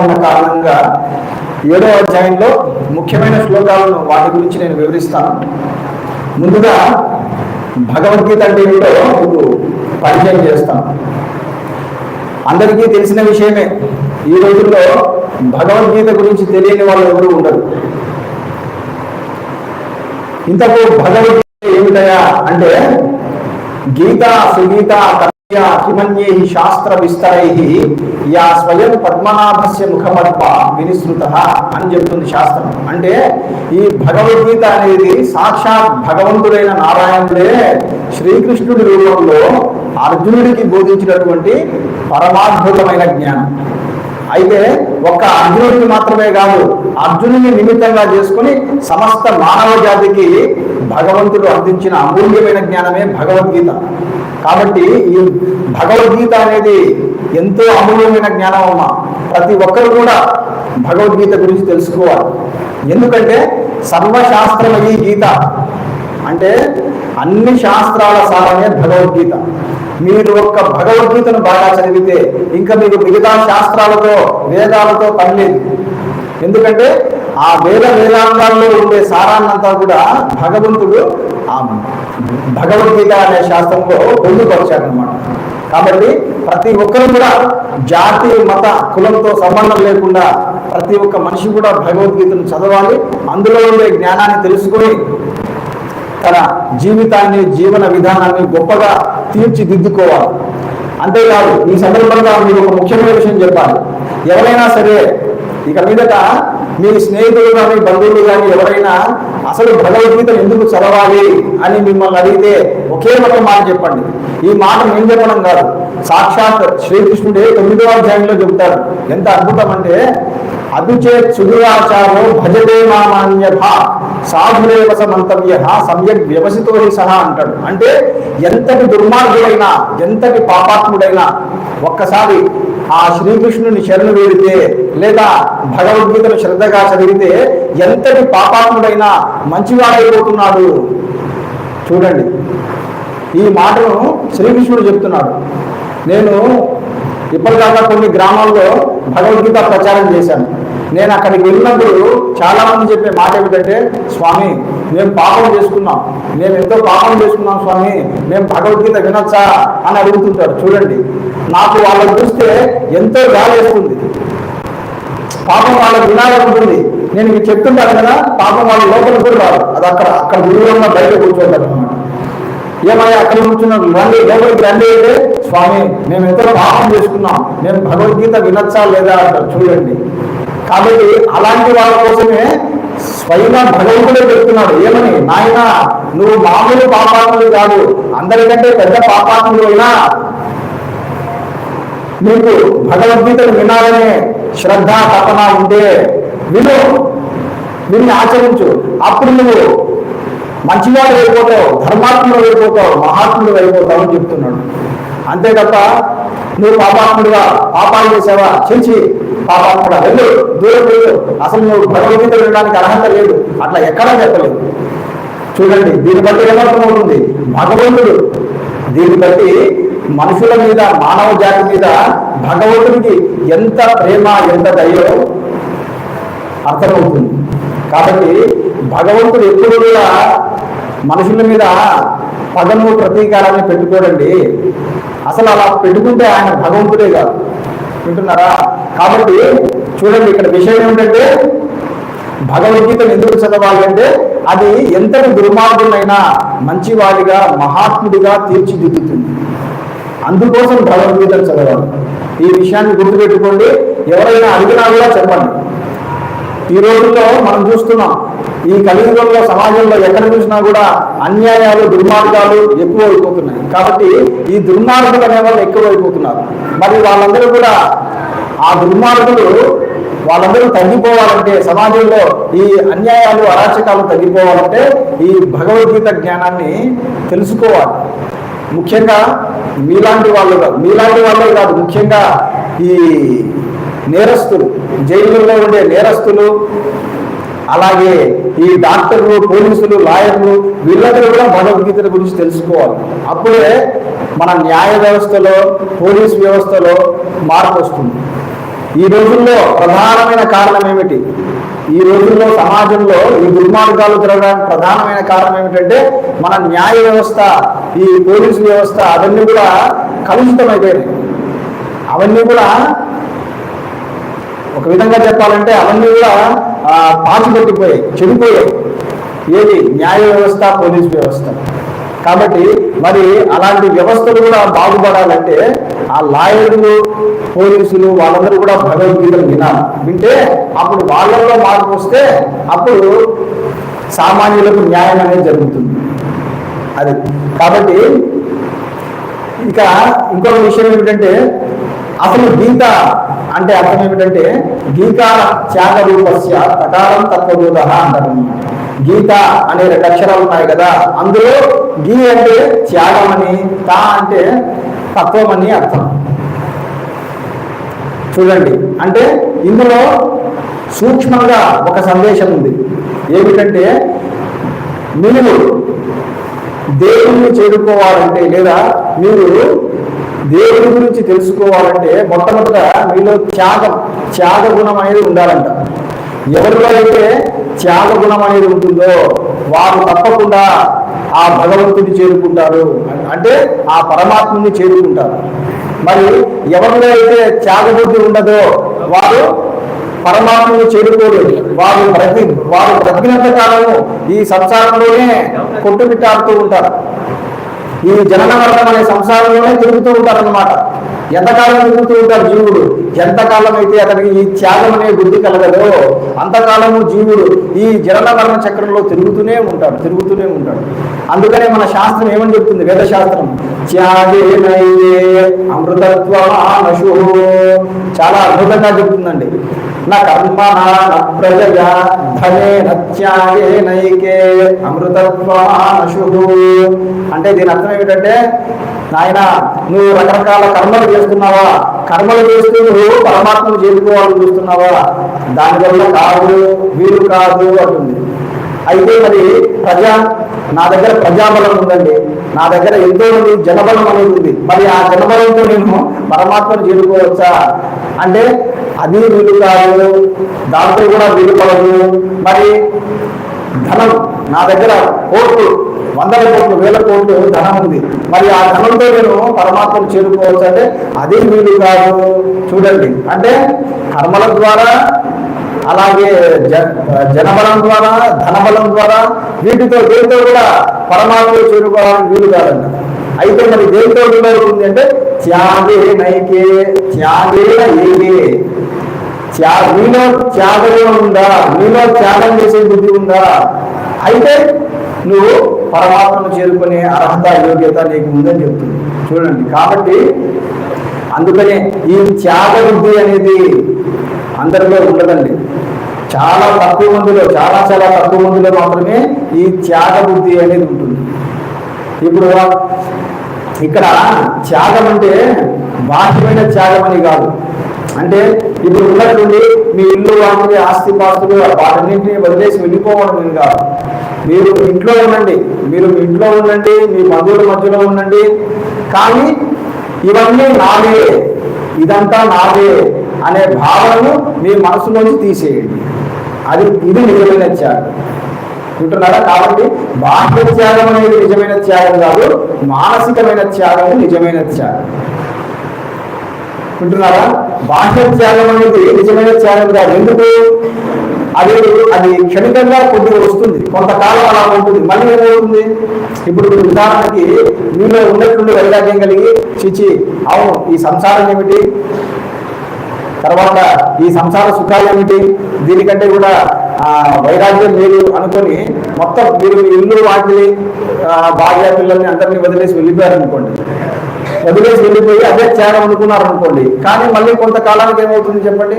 ఉన్న కారణంగా ఏడో అధ్యాయంలో ముఖ్యమైన శ్లోకాలను వాటి గురించి నేను వివరిస్తాను. ముందుగా భగవద్గీత అంటే ఏమిటో మీకు పరిచయం చేస్తాను. అందరికీ తెలిసిన విషయమే ఈ రోజుల్లో భగవద్గీత గురించి తెలియని వాళ్ళు ఎవరు ఉండరు. ఇంతకు భగవద్గీత ఏమిటయా అంటే గీత సుగీత శాస్త్ర విస్తరై యా స్వయం పద్మనాభస్య ముఖమర్ప వినిసృత అని చెప్తుంది శాస్త్రం. అంటే ఈ భగవద్గీత అనేది సాక్షాత్ భగవంతుడైన నారాయణుడే శ్రీకృష్ణుడి రూపంలో అర్జునుడికి బోధించినటువంటి పరమాద్భుతమైన జ్ఞానం. అయితే ఒక్క అర్జునుడికి మాత్రమే కాదు అర్జునుని నిమిత్తంగా చేసుకుని సమస్త మానవ జాతికి భగవంతుడు అందించిన అమూల్యమైన జ్ఞానమే భగవద్గీత. కాబట్టి ఈ భగవద్గీత అనేది ఎంతో అమూల్యమైన జ్ఞానం అమ్మ. ప్రతి ఒక్కరు కూడా భగవద్గీత గురించి తెలుసుకోవాలి. ఎందుకంటే సర్వశాస్త్రమయీ గీత. అంటే అన్ని శాస్త్రాల సారమే భగవద్గీత. మీరు ఒక్క భగవద్గీతను బాగా చదివితే ఇంకా మీకు మిగతా శాస్త్రాలతో వేదాలతో పనిలేదు ఎందుకంటే ఆ వేద వేదాంగాల్లో ఉండే సారాన్నంతా కూడా భగవంతుడు ఆ భగవద్గీత అనే శాస్త్రంలో పొందుపరిచాడనమాట కాబట్టి ప్రతి ఒక్కరు కూడా జాతి మత కులంతో సంబంధం లేకుండా ప్రతి ఒక్క మనిషి కూడా భగవద్గీతను చదవాలి. అందులో ఉండే జ్ఞానాన్ని తెలుసుకొని తన జీవితాన్ని జీవన విధానాన్ని గొప్పగా తీర్చిదిద్దుకోవాలి. అంతేకాదు ఈ సందర్భంగా మీరు ఒక ముఖ్యమైన విషయం చెప్పాలి. ఎవరైనా సరే ఇక మీదట మీ స్నేహితులు కానీ బంధువులు కానీ ఎవరైనా అసలు భగవద్గీతను ఎందుకు చదవాలి అని మిమ్మల్ని అడిగితే ఒకే ఒక మాట చెప్పండి. ఈ మాట నేను చెప్పడం కాదు. సాక్షాత్ శ్రీకృష్ణుడే తొమ్మిదవ అధ్యాయంలో చెబుతారు ఎంత అద్భుతం అంటే అదుచే సుదురాచారో భజతే మామాన్య సాధురేవ సమంతవ్య సమ్యక్ వ్యవసితో సహా అంటాడు. అంటే ఎంతటి దుర్మార్గుడైనా ఎంతటి పాపాత్ముడైనా ఒక్కసారి ఆ శ్రీకృష్ణుని శరణు వేడితే లేదా భగవద్గీతను శ్రద్ధగా చదివితే ఎంతటి పాపాత్ముడైనా మంచివాడైపోతున్నాడు. చూడండి. ఈ మాటను శ్రీకృష్ణుడు చెప్తున్నాడు. నేను ఇప్పటిదాకా కొన్ని గ్రామాల్లో భగవద్గీత ప్రచారం చేశాను. నేను అక్కడికి వెళ్ళినప్పుడు చాలామంది చెప్పే మాట ఏమిటంటే స్వామి మేము పాపం చేసుకున్నాం మేము ఎంతో పాపం చేసుకున్నాం స్వామి. మేము భగవద్గీత వినొచ్చా? అని అడుగుతుంటారు. చూడండి. నాకు వాళ్ళని చూస్తే ఎంతో వేస్తుంది. పాపం వాళ్ళకి వినాలనుకుంటుంది ఉంటుంది. నేను మీకు చెప్తుంటాను కదా పాపం వాళ్ళ లోపల కూడా రాదు అది అక్కడ అక్కడ గురువున్న బయట కూర్చోంటారు అనమాట ఏమయ్యా అక్కడ కూర్చున్నాడు రండి లోపలికి రండి అంటే స్వామి మేము ఎంతో పాపం చేసుకున్నాం. నేను భగవద్గీత వినొచ్చా లేదా అంటారు చూడండి. కాబట్టి అలాంటి వాళ్ళ కోసమే స్వయంగా భగవంతుడే చెప్తున్నాడు. ఏమని? నాయన నువ్వు మామూలు పాపాత్ములు కాదు. అందరికంటే పెద్ద పాపాత్ములు అయినా మీకు భగవద్గీతను వినాలనే శ్రద్ధ తపన ఉంటే విను. విని ఆచరించు. అప్పుడు నువ్వు మంచివాడు అయిపోతావు ధర్మాత్ముడు అయిపోతావు మహాత్ముడు అయిపోతావు అని చెప్తున్నాడు. అంతే తప్ప నువ్వు పాపాత్ముడుగా పాపాలు చేసావా? చెంచి పాపాత్ముడా వెళ్ళు. దూరం వెళ్ళు. అసలు నువ్వు భగవద్గీత వినడానికి అర్హత లేదు. అట్లా ఎక్కడా చెప్పలేదు. చూడండి దీన్ని బట్టి ఏమర్థమవుతుంది? భగవంతుడు దీన్ని బట్టి మనుషుల మీద మానవ జాతి మీద భగవంతుడికి ఎంత ప్రేమ ఎంత దయో అర్థమవుతుంది. కాబట్టి భగవంతుడు ఎప్పుడు కూడా మనుషుల మీద పదము ప్రతీకారాన్ని పెట్టుకోడండి. అసలు అలా పెట్టుకుంటే ఆయన భగవంతుడే కాదు. వింటున్నారా? కాబట్టి చూడండి ఇక్కడ విషయం ఏమిటంటే భగవద్గీతను ఎందుకు చదవాలంటే అది ఎంతటి దుర్మార్గులైనా మంచివాడిగా మహాత్ముడిగా తీర్చిదిద్దుతుంది. అందుకోసం భగవద్గీతను చదవాలి. ఈ విషయాన్ని గుర్తుపెట్టుకోండి. ఎవరైనా అడిగినా కూడా చెప్పండి. ఈ రోజుల్లో మనం చూస్తున్నాం ఈ కలియుగంలో సమాజంలో ఎక్కడ చూసినా కూడా అన్యాయాలు దుర్మార్గాలు ఎక్కువైపోతున్నాయి. కాబట్టి ఈ దుర్మార్గులు అనే వాళ్ళు ఎక్కువైపోతున్నారు. మరి వాళ్ళందరూ కూడా ఆ దుర్మార్గులు వాళ్ళందరూ తగ్గిపోవాలంటే సమాజంలో ఈ అన్యాయాలు అరాచకాలు తగ్గిపోవాలంటే ఈ భగవద్గీత జ్ఞానాన్ని తెలుసుకోవాలి. ముఖ్యంగా మీలాంటి వాళ్ళు కాదు మీలాంటి వాళ్ళే కాదు ముఖ్యంగా ఈ నేరస్తులు జైలులో ఉండే నేరస్తులు అలాగే ఈ డాక్టర్లు పోలీసులు లాయర్లు వీళ్ళందరూ కూడా భగవద్గీత గురించి తెలుసుకోవాలి. అప్పుడే మన న్యాయ వ్యవస్థలో పోలీస్ వ్యవస్థలో మార్పు వస్తుంది. ఈ రోజుల్లో ప్రధానమైన కారణం ఏమిటి? ఈ రోజుల్లో సమాజంలో ఈ దుర్మార్గాలు జరగడానికి ప్రధానమైన కారణం ఏమిటంటే మన న్యాయ వ్యవస్థ ఈ పోలీసు వ్యవస్థ అవన్నీ కూడా కలుషితమైపోయినాయి అవన్నీ కూడా ఒక విధంగా చెప్పాలంటే అవన్నీ కూడా పాచిపెట్టిపోయాయి చెడిపోయాయి. ఏది? న్యాయ వ్యవస్థ పోలీస్ వ్యవస్థ. కాబట్టి మరి అలాంటి వ్యవస్థలు కూడా బాగుపడాలంటే ఆ లాయర్లు పోలీసులు వాళ్ళందరూ కూడా భగవద్గీతలు వినాలి. వింటే అప్పుడు వాళ్ళల్లో మార్పు వస్తే అప్పుడు సామాన్యులకు న్యాయం అనేది జరుగుతుంది. అది. కాబట్టి ఇక ఇంకొక విషయం ఏమిటంటే అసలు గీత అంటే అర్థం ఏమిటంటే గీతాల త్యాగ రూపస్య ప్రకారం తత్వబోధ అంటారు. గీత అనే రెండు అక్షరాలు ఉన్నాయి కదా. అందులో గీ అంటే త్యాగం అని తా అంటే తత్వం అని అర్థం. చూడండి. అంటే ఇందులో సూక్ష్మంగా ఒక సందేశం ఉంది. ఏమిటంటే మీరు దేవుణ్ణి చేరుకోవాలంటే లేదా మీరు దేవుడి గురించి తెలుసుకోవాలంటే మొట్టమొదట మీలో త్యాగం త్యాగ గుణం అనేది ఉండాలంట. ఎవరిలో అయితే త్యాగ గుణం అనేది ఉంటుందో వారు తప్పకుండా ఆ భగవంతుని చేరుకుంటారు. అంటే ఆ పరమాత్మని చేరుకుంటారు. మరి ఎవరిలో అయితే త్యాగబుద్ధి ఉండదో వారు పరమాత్మను చేరుకోలేదు వారు ప్రతి వారు బ్రతికినంత కాలము ఈ సంసారంలోనే కొట్టుమిట్టాడుతూ ఉంటారు. ఈ జనన మరణం అనే సంసారంలోనే తిరుగుతూ ఉంటారనమాట ఎంతకాలం తిరుగుతూ ఉంటారు జీవుడు? ఎంతకాలం అయితే అతనికి ఈ త్యాగం అనే బుద్ధి కలగదో అంతకాలము జీవుడు ఈ జనన మరణ చక్రంలో తిరుగుతూనే ఉంటాడు తిరుగుతూనే ఉంటాడు. అందుకనే మన శాస్త్రం ఏమని చెప్తుంది? వేద శాస్త్రం అమృతత్వ చాలా అద్భుతంగా చెప్తుందండి. నా కర్మ నా ప్రజయ అమృతత్వమానశు అంటే దీని అర్థం ఏమిటంటే నాయన నువ్వు రకరకాల కర్మలు చేస్తున్నావా? కర్మలు చేస్తూ నువ్వు పరమాత్మను చేరుకోవాలని చూస్తున్నావా? దానివల్ల కాదు వీలు కాదు అంటుంది. అయితే మరి ప్రజా నా దగ్గర ప్రజాబలం ఉందండి. నా దగ్గర ఎంతో మంది జనబలం అనేది ఉంది. మరి ఆ జనబలంతో నేను పరమాత్మను చేరుకోవచ్చా? అంటే అది వీలు కాదు దాంతో కూడా వీలు పడదు మరి ధనం నా దగ్గర కోట్లు వందల కోట్లు వేల కోట్లు ధనం ఉంది. మరి ఆ ధనంతో నేను పరమాత్మను చేరుకోవచ్చు అంటే అదే వీలు కాదు చూడండి అంటే కర్మల ద్వారా అలాగే జ జనబలం ద్వారా ధనబలం ద్వారా వీటితో దేనితో కూడా పరమాత్మను చేరుకోవడానికి వీలు కాదండి అయితే మరి దేనితో వీలవుతుంది అంటే త్యాగే నైకే త్యాగే ఏకే. నీలో త్యాగం ఉందా? నీలో త్యాగం చేసే బుద్ధి ఉందా? అయితే నువ్వు పరమాత్మను చేరుకునే అర్హత యోగ్యత నీకు ఉందని చెప్తుంది. చూడండి కాబట్టి అందుకనే ఈ త్యాగ బుద్ధి అనేది అందరిలో ఉండదండి. చాలా తక్కువ మందిలో చాలా చాలా తక్కువ మందిలో మాత్రమే ఈ త్యాగ బుద్ధి అనేది ఉంటుంది. ఇప్పుడు ఇక్కడ త్యాగం అంటే బాహ్యమైన త్యాగం అని కాదు. అంటే ఇప్పుడు ఉన్నట్టుండి మీ ఇల్లు వాటిని ఆస్తి పాస్తులు వాటన్నింటినీ వదిలేసి వెళ్ళిపోవడం మీరు కాదు. మీరు ఇంట్లో ఉండండి. మీరు మీ ఇంట్లో ఉండండి మీ బంధువుల మధ్యలో ఉండండి. కానీ ఇవన్నీ నాదే ఇదంతా నాదే అనే భావనను మీ మనసులోంచి తీసేయండి. అది ఇది నిజమైన త్యాగం. వింటున్నారా? కాబట్టి బాహ్య త్యాగం అనేది నిజమైన త్యాగం కాదు మానసికమైన త్యాగం నిజమైన త్యాగం. వింటున్నారా? బాహ్య త్యాగం అనేది నిజమైన త్యాగం కాదు. ఎందుకు? అది అది క్షణికంగా కొద్దిగా వస్తుంది. కొంతకాలం అలా ఉంటుంది. మళ్ళీ ఏమవుతుంది? ఇప్పుడు ఉదాహరణకి మీలో ఉన్నట్టుండి వైరాగ్యం కలిగి చిచి అవును ఈ సంసారం ఏమిటి? తర్వాత ఈ సంసార సుఖాలు ఏమిటి? దీనికంటే కూడా ఆ, వైరాగ్యం లేదు అనుకొని మొత్తం మీరు ఇల్లు వాటిని భార్య పిల్లల్ని అందరినీ వదిలేసి వెళ్ళిపోయారనుకోండి. వదిలేసి వెళ్ళిపోయి అదే త్యాగం అనుకున్నారు అనుకోండి కానీ మళ్ళీ కొంతకాలానికి ఏమవుతుంది చెప్పండి?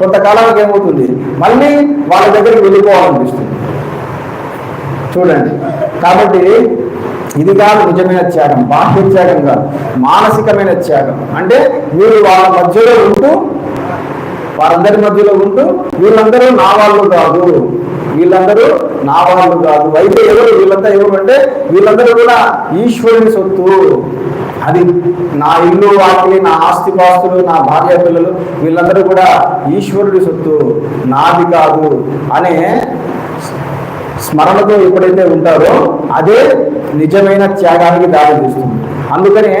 కొంతకాలానికి ఏమవుతుంది? మళ్ళీ వాళ్ళ దగ్గరికి వెళ్ళిపోవాలనిపిస్తుంది. చూడండి. కాబట్టి ఇది కాదు నిజమైన త్యాగం బాహ్య త్యాగం కాదు మానసికమైన త్యాగం. అంటే మీరు వాళ్ళ మధ్యలో ఉంటూ వారందరి మధ్యలో ఉంటూ వీళ్ళందరూ నా వాళ్ళు కాదు. వీళ్ళందరూ నా వాళ్ళు కాదు. అయితే ఎవరు? వీళ్ళంతా ఎవరు అంటే వీళ్ళందరూ కూడా ఈశ్వరుని సొత్తు. అది నా ఇల్లు వాకిలి నా ఆస్తిపాస్తులు నా భార్య పిల్లలు వీళ్ళందరూ కూడా ఈశ్వరుడి సొత్తు నాది కాదు అనే స్మరణతో ఎప్పుడైతే ఉంటారో అదే నిజమైన త్యాగానికి దారి తీస్తుంది అందుకనే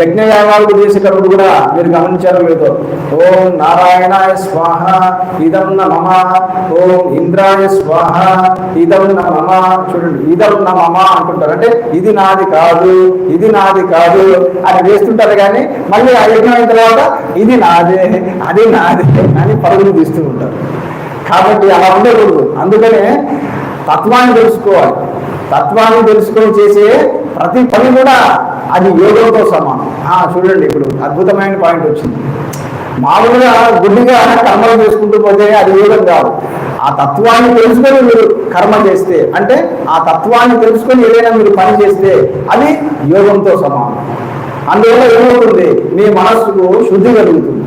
యజ్ఞయాగాలు చేసేటప్పుడు కూడా మీరు గమనించారో లేదో ఓం నారాయణాయ స్వాహ ఇదం మమ ఓం ఇంద్రాయ స్వాహ ఇదం మమ చూడండి ఇదం నమ అంటుంటారు. అంటే ఇది నాది కాదు ఇది నాది కాదు అని వేస్తుంటారు కానీ మళ్ళీ ఆ యజ్ఞం అయిన తర్వాత ఇది నాదే అది నాదే అని పరుగులు తీస్తూ ఉంటారు. కాబట్టి అలా ఉండకూడదు. అందుకనే తత్వాన్ని తెలుసుకోవాలి. తత్వాన్ని తెలుసుకొని చేసే ప్రతి పని కూడా అది యోగంతో సమానం. ఆ, చూడండి ఇప్పుడు అద్భుతమైన పాయింట్ వచ్చింది. మామూలుగా గుడ్డిగా కర్మలు చేసుకుంటూ పోతే అది యోగం కాదు. ఆ తత్వాన్ని తెలుసుకొని మీరు కర్మ చేస్తే అంటే ఆ తత్వాన్ని తెలుసుకొని ఏదైనా మీరు పని చేస్తే అది యోగంతో సమానం. అందువల్ల ఏమవుతుంది? మీ మనస్సుకు శుద్ధి కలుగుతుంది.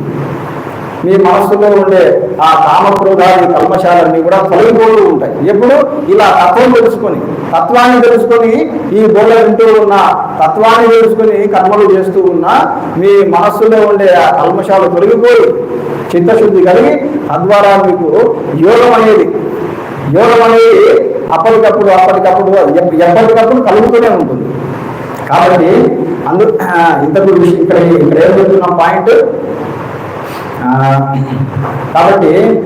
మీ మనస్సులో ఉండే ఆ కామక్రోధాలు కల్మశాలన్నీ కూడా తొలగిపోతూ ఉంటాయి. ఎప్పుడు? ఇలా తత్వం తెలుసుకొని తత్వాన్ని తెలుసుకొని ఈ బోధ వింటూ ఉన్న తత్వాన్ని తెలుసుకొని కర్మలు చేస్తూ ఉన్న మీ మనస్సులో ఉండే ఆ కల్మశాలు తొలగిపోయి చిత్తశుద్ధి కలిగి తద్వారా మీకు యోగం అనేది యోగం అనేది అప్పటికప్పుడు అప్పటికప్పుడు ఎప్పటికప్పుడు కలుగుతూనే ఉంటుంది. కాబట్టి అందు ఇంతకు విషయం ఇక్కడ ఇక్కడ ఏం చెప్తున్న పాయింట్ కాబట్టి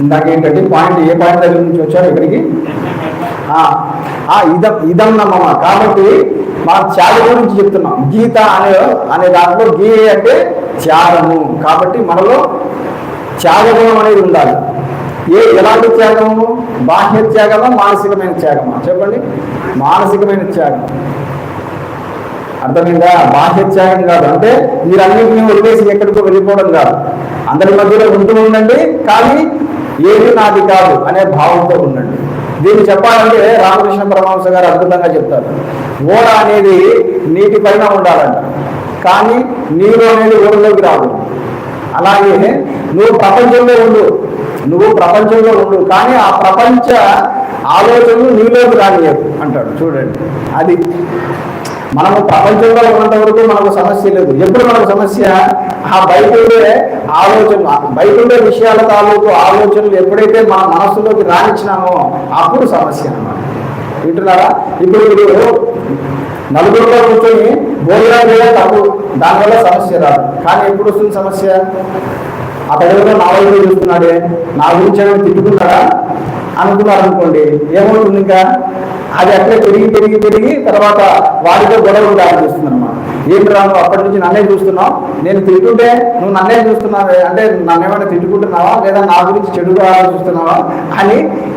ఇందాక ఏంటంటే పాయింట్ ఏ పాయింట్ దగ్గర నుంచి వచ్చారు ఇక్కడికి? ఆ, ఇదం ఇదం నమ్మమ కాబట్టి మనం త్యాగం గురించి చెప్తున్నాం. గీత అనే అనే దాంట్లో గీ అంటే త్యాగము. కాబట్టి మనలో త్యాగగుణం అనేది ఉండాలి. ఏ ఎలాంటి త్యాగము? బాహ్య త్యాగమా మానసికమైన త్యాగమా? చెప్పండి. మానసికమైన త్యాగం. అర్థమైందా? బాహ్యత్యాగం కాదు. అంటే మీరన్నింటినీ వదిలేసి ఎక్కడికో వెళ్ళిపోవడం కాదు. అందరి మధ్యలో ఉంటూ ఉండండి కానీ ఏది నాది కాదు అనే భావంతో ఉండండి. దీన్ని చెప్పాలంటే రామకృష్ణ పరమహంస గారు అద్భుతంగా చెప్తారు. ఓడ అనేది నీటి పైన ఉండాలంట. కానీ నీరు అనేది ఓడలోకి రాదు. అలాగే నువ్వు ప్రపంచంలో ఉండు. నువ్వు ప్రపంచంలో ఉండు. కానీ ఆ ప్రపంచ ఆలోచనలు నీలోకి రానియదు అంటాడు. చూడండి. అది మనము ప్రపంచంలో ఉన్నంత వరకు మనకు సమస్య లేదు. ఎప్పుడు మనకు సమస్య? ఆ బయట ఉండే ఆలోచన బయట ఉండే విషయాల తాలూకు ఆలోచనలు ఎప్పుడైతే మన మనస్సులోకి రానిచ్చినామో అప్పుడు సమస్య అన్నమాట. వింటున్నారా? ఇప్పుడు మీరు నలుగురిలో కూర్చొని భోజనం చేయడం తప్పు దానివల్ల సమస్య రాదు. కానీ ఎప్పుడు వస్తుంది సమస్య? అతడు నా వైపు చూస్తున్నాడే నా గురించి ఏమైనా తిట్టుకున్నాడా అనుకున్నారు ఏమవుతుంది ఇంకా? అది అట్లే పెరిగి పెరిగి పెరిగి తర్వాత వాడితో గొడవలు దారి చేస్తుంది అనమాట ఏంటి రాను అప్పటి నుంచి నన్నే చూస్తున్నావు? నేను తింటుంటే నువ్వు నన్నే చూస్తున్నావు అంటే నన్నేమైనా తిట్టుకుంటున్నావా? లేదా నా గురించి చెడుగా చూస్తున్నావా అని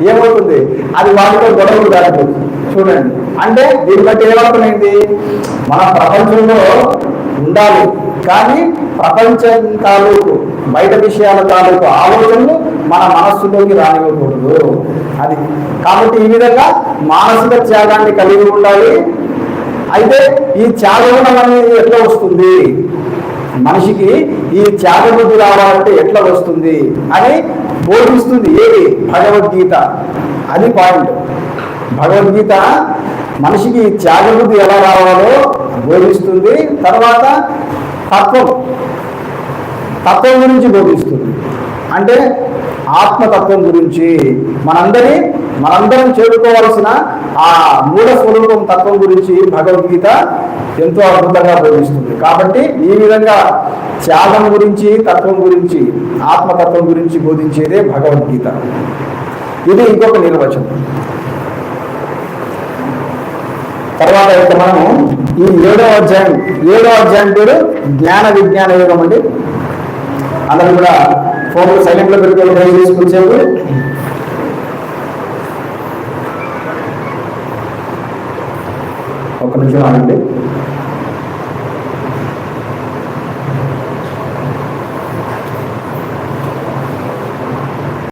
ఏమవుతుంది? అది వాడితో గొడవలు దారి చూడండి. అంటే దీన్ని బట్టి ఏమర్థమైంది మన ప్రపంచంలో ఉండాలి. కానీ ప్రపంచం తాలూకు బయట విషయాల తాలూకు ఆలోచనలు మన మనస్సులోకి రానివ్వకూడదు. అది. కాబట్టి ఈ విధంగా మానసిక త్యాగాన్ని కలిగి ఉండాలి. అయితే ఈ త్యాగగుణం అనేది ఎట్లా వస్తుంది? మనిషికి ఈ త్యాగబుద్ధి రావాలంటే ఎట్లా వస్తుంది అని బోధిస్తుంది. ఏది? భగవద్గీత. అది పాయింట్. భగవద్గీత మనిషికి ఈ త్యాగబుద్ధి ఎలా రావాలో బోధిస్తుంది. తర్వాత తత్వం. తత్వం గురించి బోధిస్తుంది. అంటే ఆత్మతత్వం గురించి మనందరి మనందరం చేరుకోవాల్సిన ఆ మూల స్వరూపం తత్వం గురించి భగవద్గీత ఎంతో అద్భుతంగా బోధిస్తుంది. కాబట్టి ఈ విధంగా త్యాగం గురించి తత్వం గురించి ఆత్మతత్వం గురించి బోధించేదే భగవద్గీత. ఇది ఇంకొక నిర్వచనం. తర్వాత ఇక మనము ఈ ఏడో అధ్యాయం ఏడో అధ్యాయం పేరు జ్ఞాన విజ్ఞాన యోగం అండి. అందరూ కూడా ఫోన్ సైలెంట్లో పెట్టుకొని డ్రైవ్ చేసుకొచ్చేపు ఒక నిమిషం ఆగండి.